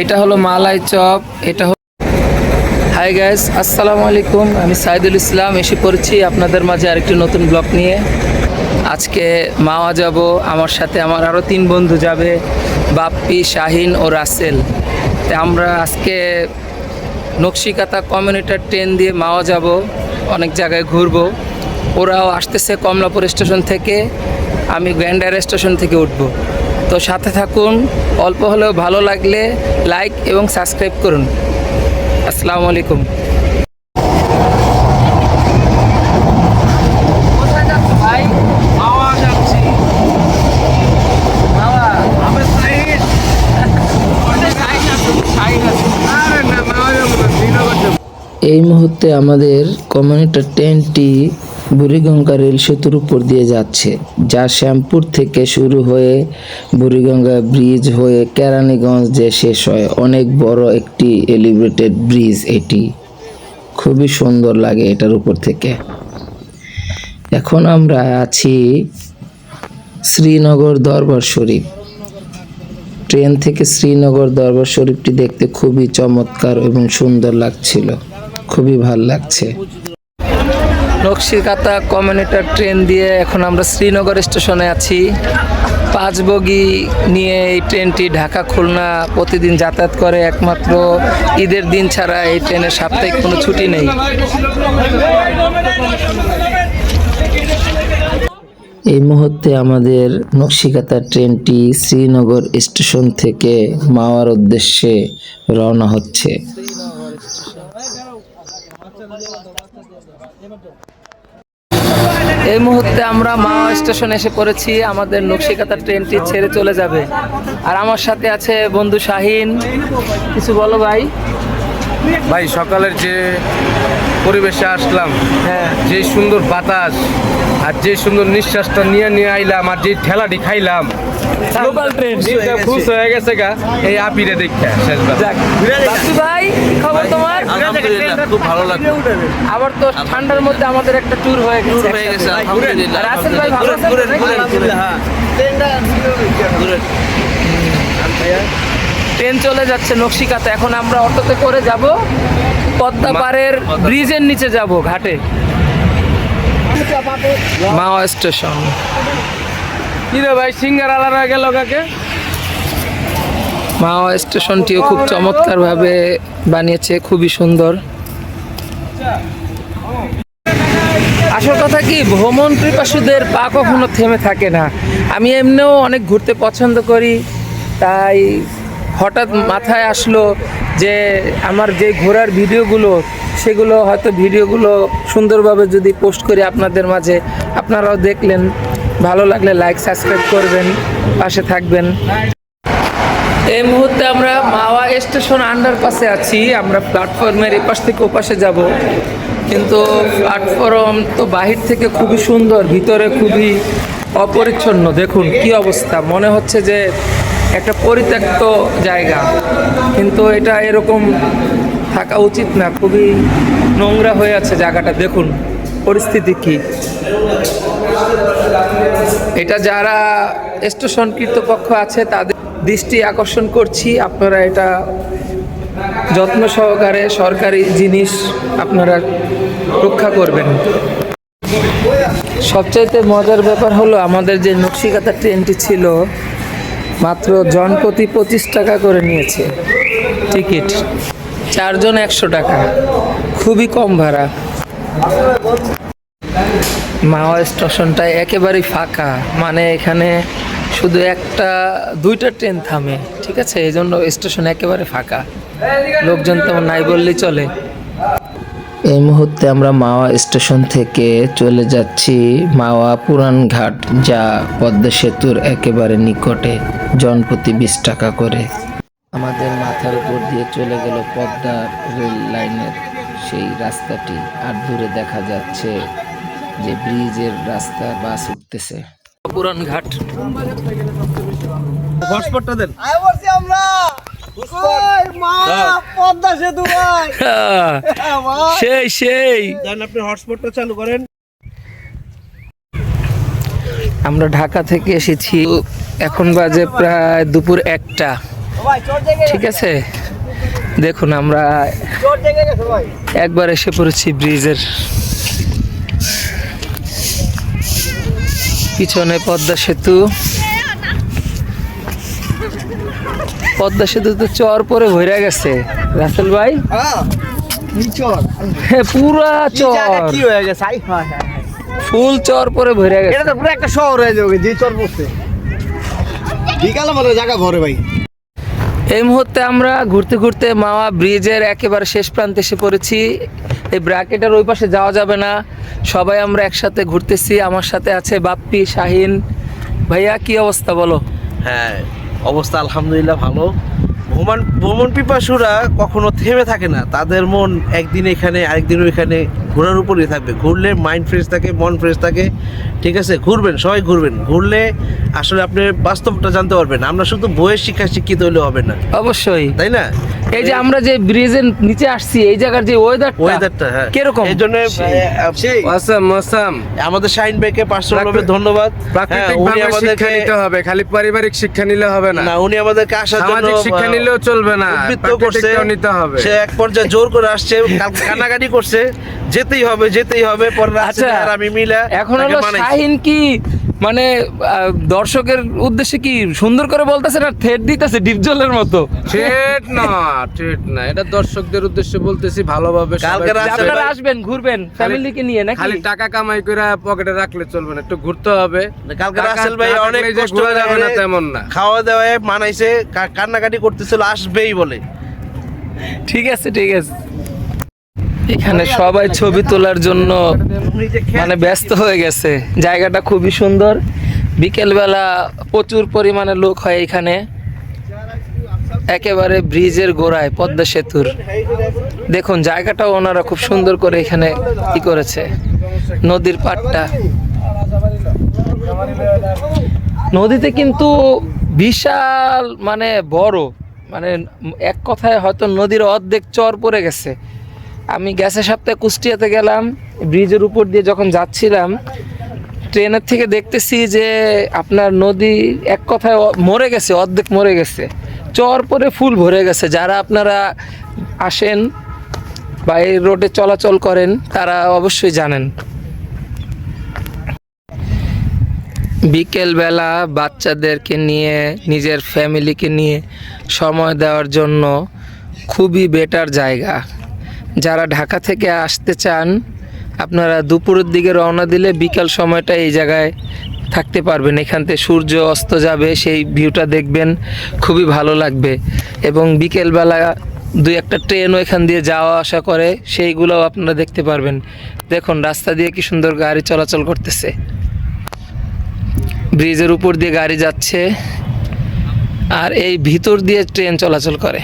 এটা হলো মালাই চপ, এটা হলো হাই গাইস আসসালামু আলাইকুম। আমি সাইদুল ইসলাম, এসে পড়ছি আপনাদের মাঝে আরেকটি নতুন ব্লগ নিয়ে। আজকে মাওয়া যাব, আমার সাথে আমার আরও তিন বন্ধু যাবে, বাপ্পি, শাহিন ও রাসেল। তো আমরা আজকে নকশিকাতা কমিউনিটার ট্রেন দিয়ে মাওয়া যাব, অনেক জায়গায় ঘুরবো। ওরাও আসতেছে কমলাপুর স্টেশন থেকে, আমি গ্র্যান্ডার স্টেশন থেকে উঠব। তো সাথে থাকুন অল্প হলেও ভালো লাগলে লাইক এবং সাবস্ক্রাইব করুন। আসসালামু আলাইকুম। এই মুহূর্তে আমাদের কমিউনিটার ট্রেনটি বুড়িগঙ্গা রেল সেতুর উপর দিয়ে যাচ্ছে, যা শ্যামপুর থেকে শুরু হয়ে বুড়িগঙ্গা ব্রিজ হয়ে কেরানীগঞ্জ যে শেষ হয়। অনেক বড় একটি এলিভেটেড ব্রিজ এটি। খুবই সুন্দর লাগে এটার উপর থেকে। এখন আমরা আছি শ্রীনগর দরবার শরীফ। ট্রেন থেকে শ্রীনগর দরবার শরীফটি দেখতে খুবই চমৎকার এবং সুন্দর লাগছিল। খুবই ভালো লাগছে। নকশিকাতা কমিউনিটার ট্রেন দিয়ে এখন আমরা শ্রীনগর স্টেশনে আছি। পাঁচ বগি নিয়ে এই ট্রেনটি ঢাকা খুলনা প্রতিদিন যাতায়াত করে, একমাত্র ঈদের দিন ছাড়া এই ট্রেনের সাপ্তাহিক কোনো ছুটি নেই। এই মুহূর্তে আমাদের নকশিকাতা ট্রেনটি শ্রীনগর স্টেশন থেকে মাওয়ার উদ্দেশ্যে রওনা হচ্ছে। এই মুহূর্তে আমরা মা স্টেশন এসে পড়েছি। আমাদের নকশিকাতা ট্রেনটি ছেড়ে চলে যাবে। আর আমার সাথে আছে বন্ধু শাহিন। কিছু বলো ভাই। ভাই, সকালের যে পরিবেশে আসলাম। হ্যাঁ। যে সুন্দর বাতাস আর যে সুন্দর নিঃশ্বাসটা নিয়ে নিয়ে আইলাম আর যে ঠেলাটি খাইলাম। ট্রেন খুশ হয়ে গেছে। গা। এই আপিরে দেখা শেষবার ভাই খবর তোমার? খুব ভালো লাগল। আবার তো ঠান্ডার মধ্যে আমাদের একটা ট্যুর হয়ে গেছে। ট্যুর হয়ে গেছে আলহামদুলিল্লাহ রাসেল ভাই ভালো আছেন? ঘুরেন, নাকি? ঘুরেন, ঘুরেন, হ্যাঁ। ট্রেন চলে যাচ্ছে নকশিকাতে। এখন আমরা অটোতে করে যাব। পদ্মা পাড়ের ব্রিজের নিচে যাব ঘাটে। মাওয়া স্টেশন। কি রে ভাই সিঙ্গার আলাদা গেল কাকে? মাওয়া স্টেশনটিও খুব চমৎকারভাবে বানিয়েছে খুবই সুন্দর। আসল কথা কি ভ্রমণ পিপাসুদের পা কখনো থেমে থাকে না। আমি এমনিও অনেক ঘুরতে পছন্দ করি তাই হঠাৎ মাথায় আসলো যে আমার যে ঘোরার ভিডিওগুলো, সেগুলো হয়তো ভিডিওগুলো সুন্দরভাবে যদি পোস্ট করি আপনাদের মাঝে, আপনারাও দেখলেন। ভালো লাগলে লাইক সাবস্ক্রাইব করবেন, পাশে থাকবেন। এই মুহূর্তে আমরা মাওয়া স্টেশন আন্ডারপাসে আছি। আমরা প্ল্যাটফর্মের এপাশ থেকে ওপাশে যাব। কিন্তু প্ল্যাটফর্ম তো বাহির থেকে খুবই সুন্দর, ভিতরে খুবই অপরিচ্ছন্ন। দেখুন কি অবস্থা। মনে হচ্ছে যে একটা পরিত্যক্ত জায়গা। কিন্তু এটা এরকম থাকা উচিত না। খুবই নোংরা হয়ে আছে জায়গাটা। দেখুন, পরিস্থিতি কি। এটা যারা স্টেশন কর্তৃপক্ষ আছে, তাদের দৃষ্টি আকর্ষণ করছি। আপনারা এটা যত্ন সহকারে সরকারি জিনিস আপনারা রক্ষা করবেন। সবচাইতে মজার ব্যাপার হলো, আমাদের যে নকশিকাতা ট্রেনটি ছিল মাত্র জনপ্রতি পঁচিশ টাকা করে নিয়েছে। টিকিট চারজন একশো টাকা। খুবই কম ভাড়া। মাওয়া স্টেশনটা একেবারেই ফাঁকা। মানে এখানে শুধু একটা, দুইটা ট্রেন থামে, ঠিক আছে? এই জন্য স্টেশন একেবারে ফাঁকা। লোকজন তেমন নাই বললেই চলে। এই মুহূর্তে আমরা মাওয়া স্টেশন থেকে চলে যাচ্ছি মাওয়া পুরান ঘাট যা পদ্মা সেতুর একেবারে নিকটে। জনপ্রতি বিশ টাকা করে। আমাদের মাথার উপর দিয়ে চলে গেল পদ্মা রেল লাইনের সেই রাস্তাটি। আর দূরে দেখা যাচ্ছে যে ব্রিজের রাস্তা বাস উঠতেছে। পুরান ঘাট। হটস্পটটা দেন। আমরা। ওই মা পদ্মা সেতু ভাই। মা সেই সেই। আপনি হটস্পটটা চালু করেন। আমরা ঢাকা থেকে এসেছি। এখন বাজে প্রায় দুপুর একটা। ঠিক আছে? দেখুন আমরা একবার এসে পড়েছি ব্রিজের পিছনে পদ্মা সেতু। পদ্মা সেতু তো চর পরে ভরে গেছে। রাসেল ভাই? হ্যাঁ হ্যাঁ, পুরা চর। কি হয়ে গেছে? হায়। ফুল চর পরে ভরে গেছে। এটা তো পুরো একটা শহর হয়ে যাবে যে চর বসছে বিকালে মানে জায়গা ভরে ভাই। এই মুহূর্তে আমরা ঘুরতে ঘুরতে মাওয়া ব্রিজের একেবারে শেষ প্রান্তে এসে পড়েছি। এই ব্র্যাকেটের ওই পাশে যাওয়া যাবে না। সবাই আমরা একসাথে ঘুরতেছি। আমার সাথে আছে বাপ্পি শাহিন। ভাইয়া কি অবস্থা বলো? হ্যাঁ অবস্থা আলহামদুলিল্লাহ ভালো। ভ্রমণ ভ্রমণ পিপাসুরা কখনো থেমে থাকে না। তাদের মন একদিন এখানে আরেকদিন ওইখানে। ঘোরার উপরেই থাকবে। ঘুরলে মাইন্ড ফ্রেশ থাকে মন ফ্রেশ থাকে ঠিক আছে? ঘুরবেন সবাই ঘুরবেন। ঘুরলে আসলে আপনি বাস্তবটা জানতে পারবেন। আমরা শুধু বইয়ের শিক্ষা শিক্ষিত হলে হবে না। অবশ্যই। তাই না? এই যে আমরা যে ব্রিজের নিচে আসছি এই জায়গার যে ওয়েদারটা ওয়েদারটা হ্যাঁ। কীরকম? এই জন্য সেই। মৌসাম মৌসাম আমাদের শাইন ভাইকে পার্সোনালভাবে ধন্যবাদ। হ্যাঁ, প্রাকৃতিক উনি ভাবে শিক্ষা আমাদেরকে নিতে হবে খালি পারিবারিক শিক্ষা নিলে হবে না। না উনি আমাদেরকে আসার জন্য সামাজিক শিক্ষা নিলেও চলবে না উদ্বুদ্ধ করছে। নিতে হবে। সে এক পর্যায়ে জোর করে আসছে কান্নাকাটি করছে। যেতেই হবে যেতেই হবে আচ্ছা আর আমি মিলা এখন হলো শাহিন কি মানে দর্শকের উদ্দেশ্যে কি সুন্দর করে বলতেছে না থেট দিতেছে ডিপ জলের মতো? ঠিক না ঠিক না এটা দর্শকদের উদ্দেশ্যে বলতেছি ভালোভাবে কালকে আপনারা আসবেন ঘুরবেন ফ্যামিলিকে নিয়ে নাকি? খালি টাকা কামাই করে পকেটে রাখলে চলবে না একটু ঘুরতে হবে। কালকে রাসেল ভাই অনেক কষ্ট যাবে না তেমন না। খাওয়া দাওয়ায় মানাইছে কান্নাকাটি করতেছিল আসবেই বলে। ঠিক আছে ঠিক আছে। এখানে সবাই ছবি তোলার জন্য মানে ব্যস্ত হয়ে গেছে। জায়গাটা খুবই সুন্দর। বিকেলবেলা প্রচুর পরিমাণে লোক হয় এখানে। একেবারে ব্রিজের গোড়ায় পদ্মা সেতুর। দেখুন, জায়গাটাও ওনারা খুব সুন্দর করে এখানে ই করেছে। নদীর পাড়টা। নদীতে কিন্তু বিশাল মানে বড়। মানে এক কথায় হয়তো নদীর অর্ধেক চর পড়ে গেছে। আমি গ্যাসের সপ্তাহে কুষ্টিয়াতে গেলাম, ব্রিজের উপর দিয়ে যখন যাচ্ছিলাম, ট্রেনের থেকে দেখতেছি যে আপনার নদী এক কথায় মরে গেছে, অর্ধেক মরে গেছে। চর পরে ফুল ভরে গেছে। যারা আপনারা আসেন বা এই রোডে চলাচল করেন, তারা অবশ্যই জানেন। বিকেলবেলা বাচ্চাদেরকে নিয়ে, নিজের ফ্যামিলিকে নিয়ে সময় দেওয়ার জন্য খুবই বেটার জায়গা। যারা ঢাকা থেকে আসতে চান, আপনারা দুপুরের দিকে রওনা দিলে বিকাল সময়টা এই জায়গায় থাকতে পারবেন। এখান থেকে সূর্য অস্ত যাবে, সেই ভিউটা দেখবেন, খুবই ভালো লাগবে। এবং বিকেলবেলা দুই একটা ট্রেনও এখান দিয়ে যাওয়া আসা করে, সেইগুলোও আপনারা দেখতে পারবেন। দেখুন, রাস্তা দিয়ে কি সুন্দর গাড়ি চলাচল করতেছে। ব্রিজের উপর দিয়ে গাড়ি যাচ্ছে, আর এই ভিতর দিয়ে ট্রেন চলাচল করে।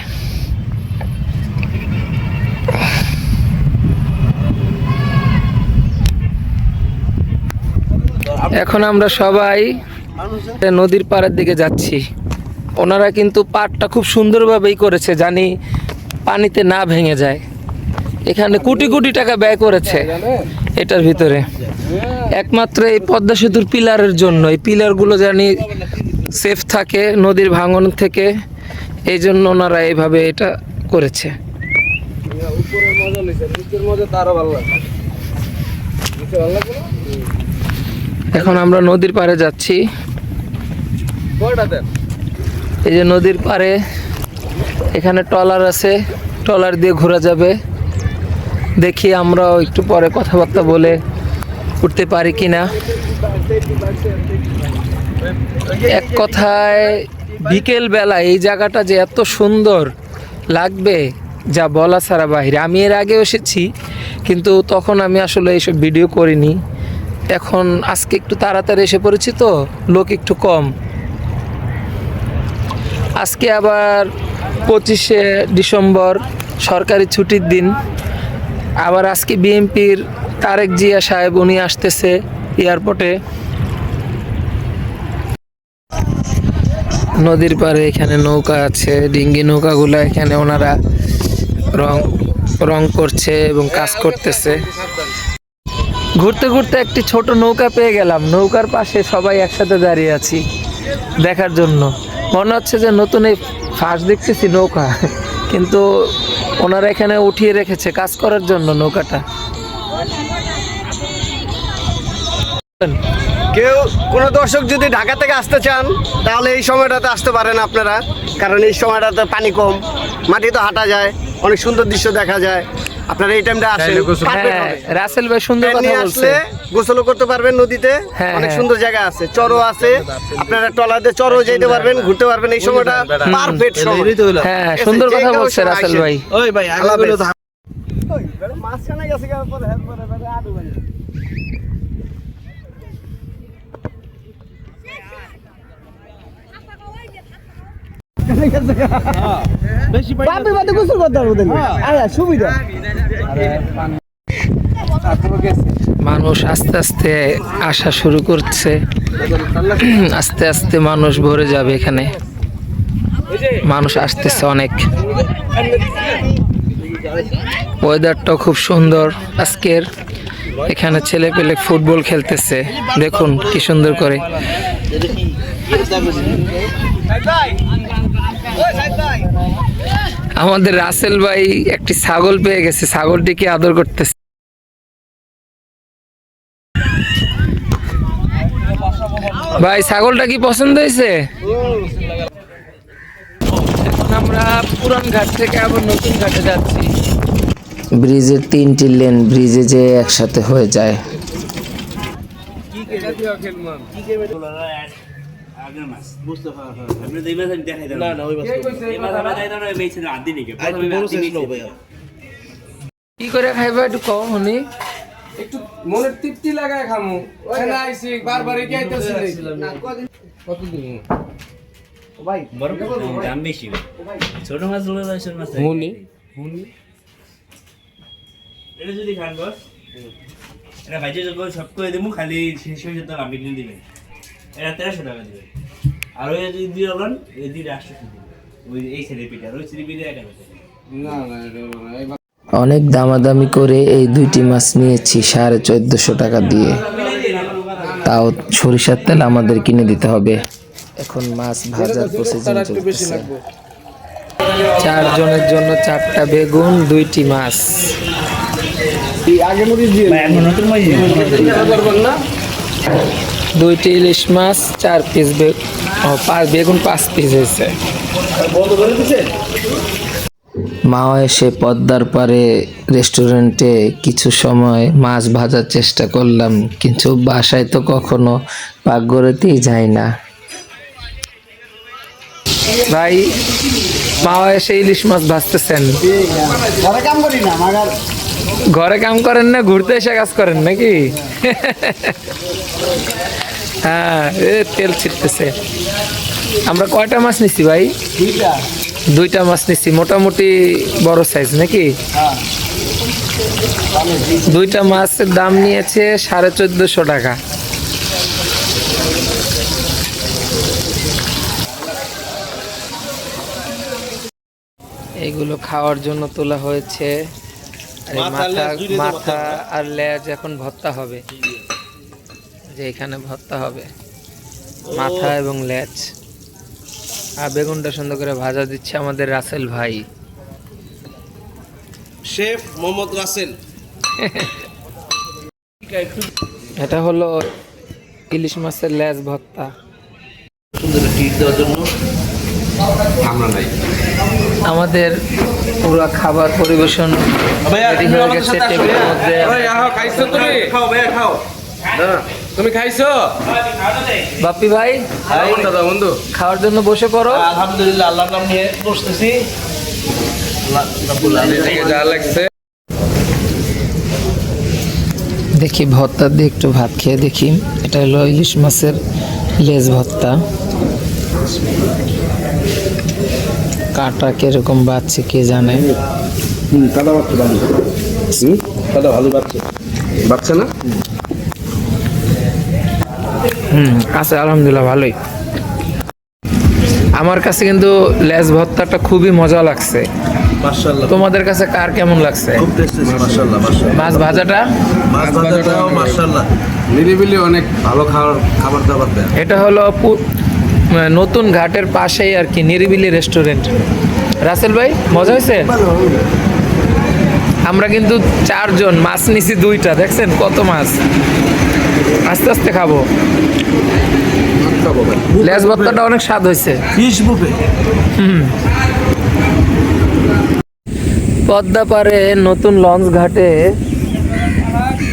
এখন আমরা সবাই নদীর পাড়ের দিকে যাচ্ছি। ওনারা কিন্তু পাড়টা খুব সুন্দরভাবেই করেছে, জানি পানিতে না ভেঙে যায়। এখানে কোটি কোটি টাকা ব্যয় করেছে এটার ভিতরে। একমাত্র এই পদ্মা সেতুর পিলারের জন্য, এই পিলারগুলো জানি সেফ থাকে নদীর ভাঙন থেকে, এই জন্য ওনারা এইভাবে এটা করেছে। উপরের মজা নিচের মজা ভালো লাগে ভালো লাগবে না? এখন আমরা নদীর পাড়ে যাচ্ছি। এই যে নদীর পাড়ে এখানে ট্রলার আছে, ট্রলার দিয়ে ঘোরা যাবে। দেখি আমরাও একটু পরে কথাবার্তা বলে উঠতে পারি কি না এক কথায় বিকেল বেলা এই জায়গাটা যে এত সুন্দর লাগবে, যা বলা ছাড়া বাহিরে। আমি এর আগে এসেছি, কিন্তু তখন আমি আসলে এইসব ভিডিও করিনি। এখন আজকে একটু তাড়াতাড়ি এসে পড়েছি তো, লোক একটু কম। আজকে আবার পঁচিশে ডিসেম্বর, সরকারি ছুটির দিন। আবার আজকে বিএনপির তারেক জিয়া সাহেব, উনি আসতেছে এয়ারপোর্টে। নদীর পাড়ে এখানে নৌকা আছে, ডিঙ্গি নৌকাগুলো এখানে ওনারা রং রং করছে এবং কাজ করতেছে। ঘুরতে ঘুরতে একটি ছোট নৌকা পেয়ে গেলাম। নৌকার পাশে সবাই একসাথে দাঁড়িয়ে আছি দেখার জন্য। মনে হচ্ছে যে নতুন এই ফাঁস দেখতেছি নৌকা, কিন্তু ওনারা এখানে উঠিয়ে রেখেছে কাজ করার জন্য নৌকাটা। কেউ কোনো দর্শক যদি ঢাকা থেকে আসতে চান, তাহলে এই সময়টাতে আসতে পারেন আপনারা, কারণ এই সময়টাতে পানি কম, মাটি তো হাঁটা যায়, অনেক সুন্দর দৃশ্য দেখা যায়। আপনারা এই টাইমটা আসেন। হ্যাঁ রাসেল ভাই সুন্দর কথা বলছে। আসলে গোসলও করতে পারবেন নদীতে। হ্যাঁ, অনেক হ্যাঁ। সুন্দর জায়গা আছে চরও আছে। আপনারা টলাতে চরও যেতে পারবেন ঘুরতে পারবেন। এই সময়টা পারফেক্ট সময়। হ্যাঁ সুন্দর কথা বলছে রাসেল ভাই। ওই ভাই বলে তো মাঝখানে গেছে পরে পরে পরে আডু বেশি পাই বাপে গোসল করতে পারব আয়া সুবিধা। মানুষ আস্তে আস্তে আসা শুরু করছে। আস্তে আস্তে মানুষ ভরে যাবে এখানে। মানুষ আসতেছে অনেক। ওয়েদারটাও খুব সুন্দর। আজকের এখানে ছেলে পেলে ফুটবল খেলতেছে। দেখুন কি সুন্দর করে। আমাদের রাসেল ভাই একটি ছাগল পেয়ে গেছে। ছাগলটিকে আদর করতেছে? ভাই ছাগলটা কি পছন্দ হয়েছে? এখন আমরা পুরান ঘাট থেকে আবার নতুন ঘাটে যাচ্ছি। ব্রিজের তিনটি লেন ব্রিজে যে একসাথে হয়ে যায়। আগের বুঝতে হয়। আপনি এই মাছ আমি দেখাই না না ওই মাছ এই মাছ আমরা দেখাই দাও এই ছিল আদি নাকি? আর একটু বড় সাইজ নাও ভাইয়া। কি করে খাইবা একটু কম হনি একটু মনের তৃপ্তি লাগায় খামু। ওখানে আইছি বারবার কি আইতেছি কতদিন বড় দাম বেশি। ছোট মাছ হলে দশ মাছ হুনি এটা যদি খান বস। এটা ভাইজে যখন সব করে দেবো খালি শেষ হয়ে যেত আপনি কিনে দিবেন এটা তেরোশো টাকা দিবেন আর ওই যদি হলেন এই ওই এই আর ওই এক না না এটা অনেক দামাদামি করে এই দুইটি মাছ নিয়েছি সাড়ে চোদ্দশো টাকা দিয়ে। তাও সরিষার তেল আমাদের কিনে দিতে হবে। এখন মাছ ভাজার প্রসেসিং চলতেছে। চারজনের জন্য চারটা বেগুন দুইটি মাছ। দুইটি ইলিশ মাছ চার পিস বেগুন পাঁচ পিস হয়েছে। মাও এসে পদ্মার পারে রেস্টুরেন্টে কিছু সময় মাছ ভাজার চেষ্টা করলাম কিন্তু বাসায় তো কখনো পাকঘরেতেই যাই না। ভাই মাও এসে ইলিশ মাছ ভাজতেছেন। ঘরে কাম করি না মাগার। ঘরে কাম করেন না ঘুরতে এসে কাজ করেন নাকি? হ্যাঁ এ তেল ছিটতেছে। আমরা কয়টা মাছ নিচ্ছি ভাই? দুইটা মাছ নিচ্ছি মোটামুটি বড় সাইজ নাকি? দুইটা মাছের দাম নিয়েছে সাড়ে চোদ্দশো টাকা। এইগুলো খাওয়ার জন্য তোলা হয়েছে। মাথা, মাথা আর লেজ এখন ভর্তা হবে। যে এখানে ভর্তা হবে। মাথা এবং লেজ। আর বেগুনটা সুন্দর করে ভাজা দিচ্ছে আমাদের রাসেল ভাই। শেফ মোহাম্মদ রাসেল। এটা হলো ইলিশ মাছের লেজ ভর্তা। সুন্দর ট্রিট দেওয়ার জন্য আমরা নাই। আমাদের পুরো খাবার পরিবেশন ready হয়ে আমাদের গেছে টেবিলের। মধ্যে। খাইছো তুমি? খাও খাও। না তুমি খাইছো? বাপ্পি ভাই দাদা বন্ধু। খাওয়ার জন্য বসে পড়ো। আলহামদুলিল্লাহ আল্লাহর নাম নিয়ে বসতেছি। দেখি ভর্তা দিয়ে একটু ভাত খেয়ে দেখি। এটা হলো ইলিশ মাছের লেজ ভর্তা। কাটা কীরকম বাচ্ছে কে জানে। ভালো দাদা ভালো বাচ্চা বাচ্চা না? হুম আছে আলহামদুলিল্লাহ ভালোই। আমার কাছে কিন্তু লেজ ভর্তাটা খুবই মজা লাগছে। তোমাদের কাছে কার কেমন লাগছে? মাছ ভাজাটা? মাছ ভাজাটাও মাশাআল্লাহ। নিরিবিলি অনেক ভালো খাবার খাবার দাবার দেয়। এটা হলো নতুন ঘাটের পাশেই আর কি নিরিবিলি রেস্টুরেন্ট রাসেল ভাই মজা হয়েছে? আমরা কিন্তু চারজন মাছ নিছি দুইটা দেখছেন কত মাছ? আস্তে আস্তে খাব। লেজ ভর্তাটা অনেক স্বাদ হয়েছে। ফিশ বুফে পদ্মা পারে নতুন লঞ্চ ঘাটে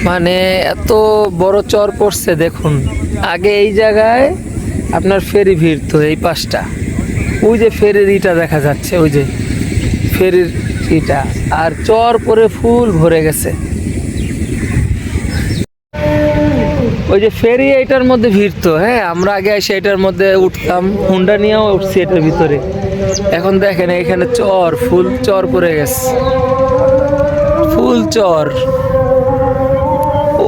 মানে এত বড় চর পড়ছে দেখুন। আগে এই জায়গায় আপনার ফেরি ভিড়তো এই পাশটা। ওই যে ফেরির ইটা দেখা যাচ্ছে ওই যে ফেরির ইটা আর চর পরে ফুল ভরে গেছে। ওই যে ফেরি এটার মধ্যে ভিড়তো হ্যাঁ আমরা আগে এসে এটার মধ্যে উঠতাম, হুন্ডা নিয়েও উঠছি এটার ভিতরে। এখন দেখেন এখানে চর, ফুল চর পড়ে গেছে। ফুল চর।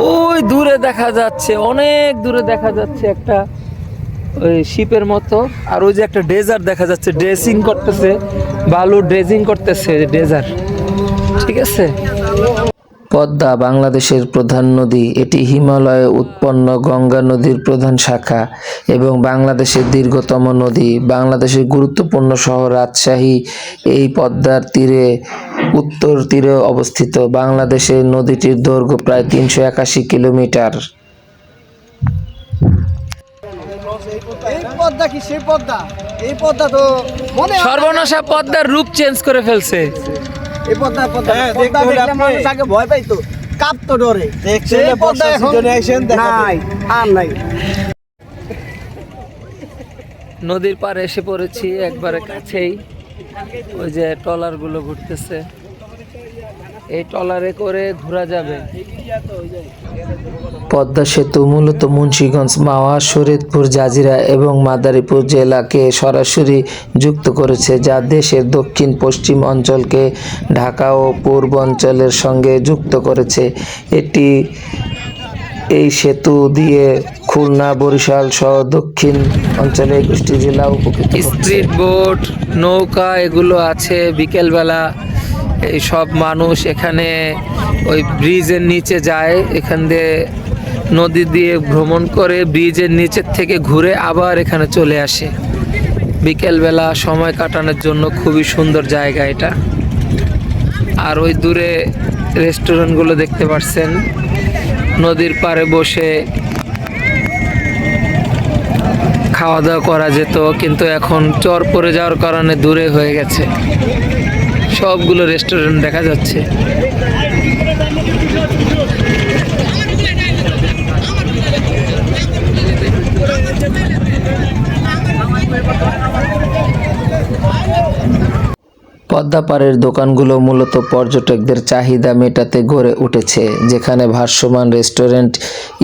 ওই দূরে দেখা যাচ্ছে, অনেক দূরে দেখা যাচ্ছে একটা ওই শিপের মতো, আর ওই যে একটা ডেজার দেখা যাচ্ছে, ড্রেসিং করতেছে, বালু ড্রেজিং করতেছে ডেজার ঠিক আছে? পদ্মা বাংলাদেশের প্রধান নদী। এটি হিমালয়ে উৎপন্ন গঙ্গা নদীর প্রধান শাখা এবং বাংলাদেশের দীর্ঘতম নদী। বাংলাদেশের গুরুত্বপূর্ণ শহর রাজশাহী। এই পদ্মার তীরে উত্তর তীরে অবস্থিত। বাংলাদেশের নদীটির দৈর্ঘ্য প্রায় তিনশো একাশি কিলোমিটার। এই পদ্মা কি? সেই পদ্মা? এই পদ্মা তো না। সর্বনাশা পদ্মার রূপ চেঞ্জ করে ফেলছে। এই পদ্মা পদ্মা। হ্যাঁ, পদ্মা দেখলে মানুষ আগে ভয় পাইতো কাঁপতো ডরে। দেখছেন সেই পদ্মা এখন সিজনে আইসেন, দেখা নাই আর নাই। নদীর পাড়ে এসে পড়েছি একবারে কাছেই। ওই যে ট্রলারগুলো ঘুরতেছে। এই ট্রলারে করে ঘোরা যাবে। পদ্মা সেতু মূলত মুন্সিগঞ্জ মাওয়া শরীয়তপুর জাজিরা এবং মাদারীপুর জেলাকে সরাসরি যুক্ত করেছে যা দেশের দক্ষিণ পশ্চিম অঞ্চলকে ঢাকা ও পূর্ব অঞ্চলের সঙ্গে যুক্ত করেছে। এটি এই সেতু দিয়ে খুলনা বরিশাল সহ দক্ষিণ অঞ্চলে একুশটি জেলা উপকৃত স্ট্রিট বোট নৌকা এগুলো আছে বিকেলবেলা। এই সব মানুষ এখানে ওই ব্রিজের নিচে যায়, এখান দিয়ে নদী দিয়ে ভ্রমণ করে ব্রিজের নিচের থেকে ঘুরে আবার এখানে চলে আসে। বিকেলবেলা সময় কাটানোর জন্য খুবই সুন্দর জায়গা এটা। আর ওই দূরে রেস্টুরেন্টগুলো দেখতে পাচ্ছেন নদীর পাড়ে বসে খাওয়া দাওয়া করা যেত, কিন্তু এখন চর পড়ে যাওয়ার কারণে দূরে হয়ে গেছে। সবগুলো রেস্টুরেন্ট দেখা যাচ্ছে। পদ্মাপাড়ের দোকানগুলো মূলত পর্যটকদের চাহিদা মেটাতে গড়ে উঠেছে, যেখানে ভাসমান রেস্টুরেন্ট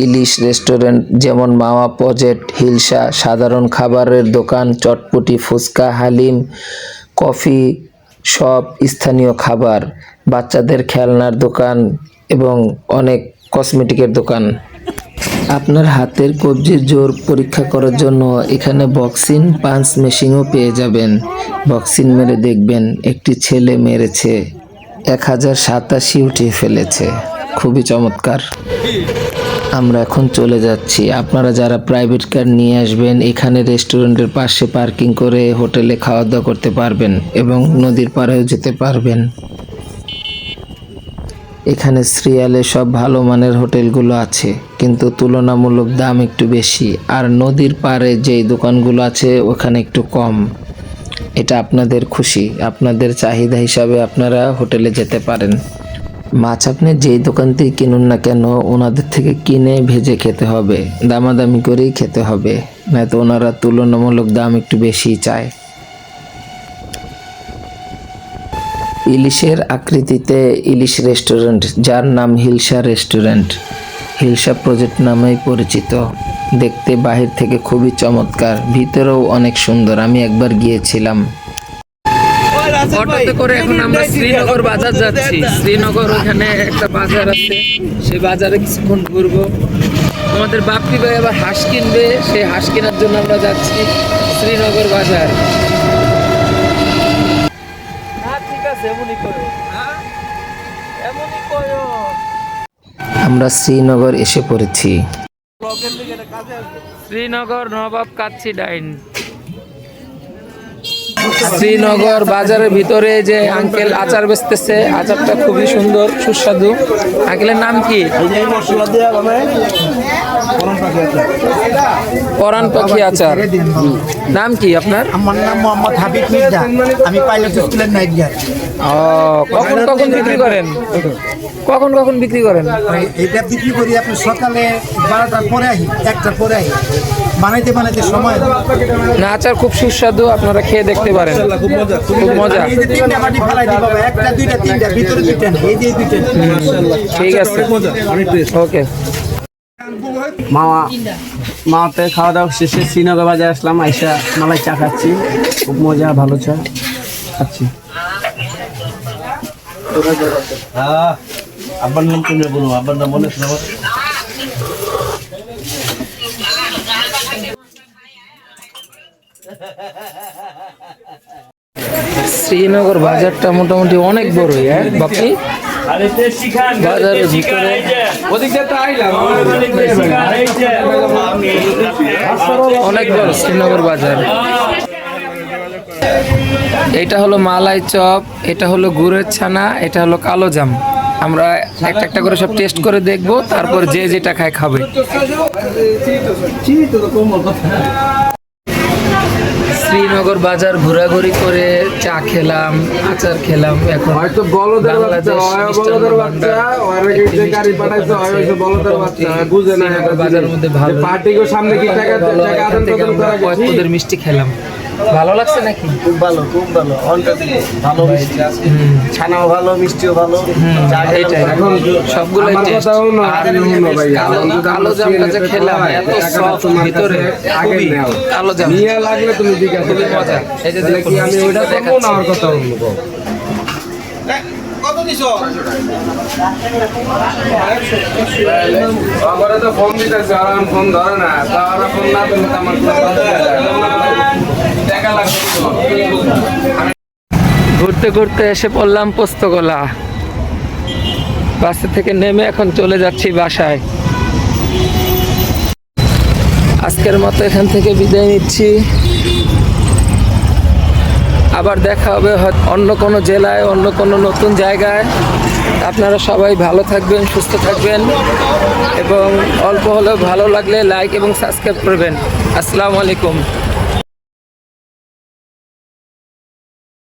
ইলিশ রেস্টুরেন্ট যেমন মাওয়া পজেট হিলসা সাধারণ খাবারের দোকান, চটপটি, ফুচকা, হালিম, কফি সব স্থানীয় খাবার, বাচ্চাদের খেলনার দোকান এবং অনেক কসমেটিকের দোকান। আপনার হাতের কবজির জোর পরীক্ষা করার জন্য এখানে বক্সিং পাঞ্চ মেশিনও পেয়ে যাবেন। বক্সিং মেরে দেখবেন একটি ছেলে মেরেছে, এক হাজার সাতাশি উঠিয়ে ফেলেছে। খুবই চমৎকার। আমরা এখন চলে যাচ্ছি। আপনারা যারা প্রাইভেট কার নিয়ে আসবেন, এখানে রেস্টুরেন্টের পাশে পার্কিং করে হোটেলে খাওয়া দাওয়া করতে পারবেন এবং নদীর পাড়েও যেতে পারবেন। এখানে সিরিয়ালে সব ভালো মানের হোটেলগুলো আছে, কিন্তু তুলনামূলক দাম একটু বেশি। আর নদীর পাড়ে যেই দোকানগুলো আছে, ওখানে একটু কম। এটা আপনাদের খুশি। আপনাদের চাহিদা হিসাবে আপনারা হোটেলে যেতে পারেন। মাছ আপনি যেই দোকান থেকে কিনুন না কেন, ওনাদের থেকে কিনে ভেজে খেতে হবে, দামাদামি করেই খেতে হবে, নয়তো ওনারা তুলনামূলক দাম একটু বেশিই চায়। ইলিশের আকৃতিতে ইলিশ রেস্টুরেন্ট, যার নাম হিলসা রেস্টুরেন্ট। হিলসা প্রজেক্ট নামেই পরিচিত। দেখতে বাহির থেকে খুবই চমৎকার, ভিতরেও অনেক সুন্দর, আমি একবার গিয়েছিলাম। অটোতে করে এখন আমরা শ্রীনগর বাজার যাচ্ছি। শ্রীনগর ওখানে একটা বাজার আছে। সেই বাজারে কিছুক্ষণ ঘুরবো। আমাদের বাপ্পি ভাই আবার হাঁস কিনবে। সেই হাঁস কেনার জন্য আমরা যাচ্ছি শ্রীনগর বাজার। আমরা শ্রীনগর এসে পড়েছি। শ্রীনগর নবাব কাচ্ছি ডাইন। শ্রীনগর বাজারের ভিতরে যে আঙ্কেল আচার বেচতেছে আচারটা খুবই সুন্দর সুস্বাদু। আঙ্কেলের নাম কি? পরাণ পাখি আচার। নাম কি আপনার? আমার নাম মোহাম্মদ হাবিব মির্জা। আমি পাইলট স্কুলের নাইট গার্ড কখন কখন বিক্রি করেন? কখন কখন বিক্রি করেন? এটা বিক্রি করি আপনি সকালে বারোটার পরে আহি একটার পরে আহি। বানাইতে বানাইতে সময় না আচার খুব সুস্বাদু আপনারা খেয়ে দেখতে পারেন। খুব মজা খুব খুব মজা। এই যে তিনটা বাটি ফেলাই দিই একটা দুইটা তিনটা ভিতরে দুইটা এই যে দুইটা। ঠিক আছে। ওকে। মামা মামাতে খাওয়া দাওয়া শেষে শ্রীনগর বাজার আসলাম আইসা মালাই চা খাচ্ছি। খুব মজা ভালো চা খাচ্ছি। আব্বার নাম তুমি বলুন আব্বার নাম মনে শ্রীনগর বাজারটা মোটামুটি অনেক বড়ই হ্যাঁ বাপি। অনেক বড় শ্রীনগর বাজার। এটা হলো মালাই চপ, এটা হলো গুড়ের ছানা, এটা হলো কালো জাম। আমরা একটা একটা করে সব টেস্ট করে দেখব, তারপর যে যেটা খায় খাবে। শ্রীনগর বাজার ঘোরাঘুরি করে চা খেলাম আচার খেলাম এখন হয়তো বলদের বাচ্চা হয় বলদের বাচ্চা গাড়ি পাঠাইছে হয় হয়তো বলদের বাচ্চা বুঝে না বাজারের মধ্যে ভালো পার্টিকে সামনে কি টাকা টাকা আদান প্রদান করা মিষ্টি খেলাম। ভালো লাগছে নাকি? খুব ভালো খুব ভালো। ভালো মিষ্টি। হুম, ছানাও ভালো মিষ্টিও ভালো। এখন আমার ভাই, কালো জামটা যে খেলাম হয়, এত সফট ভিতরে আগে নেও। কালো জাম। নিয়ে লাগলে তুমি জিজ্ঞাসা খুবই মজা। এই যে দেখুন, কি আমি ওইটা করব না। ওর কথা বলব আমার তো ফোন দিতেছে আর ফোন ধরে না। তা ওরা ফোন না দিলে তো আমার ঘুরতে ঘুরতে এসে পড়লাম পোস্তগোলা। বাসে থেকে নেমে এখন চলে যাচ্ছি বাসায়। আজকের মতো এখান থেকে বিদায় নিচ্ছি। আবার দেখা হবে অন্য কোনো জেলায়, অন্য কোনো নতুন জায়গায়। আপনারা সবাই ভালো থাকবেন, সুস্থ থাকবেন এবং অল্প হলেও ভালো লাগলে লাইক এবং সাবস্ক্রাইব করবেন। আসসালামু আলাইকুম।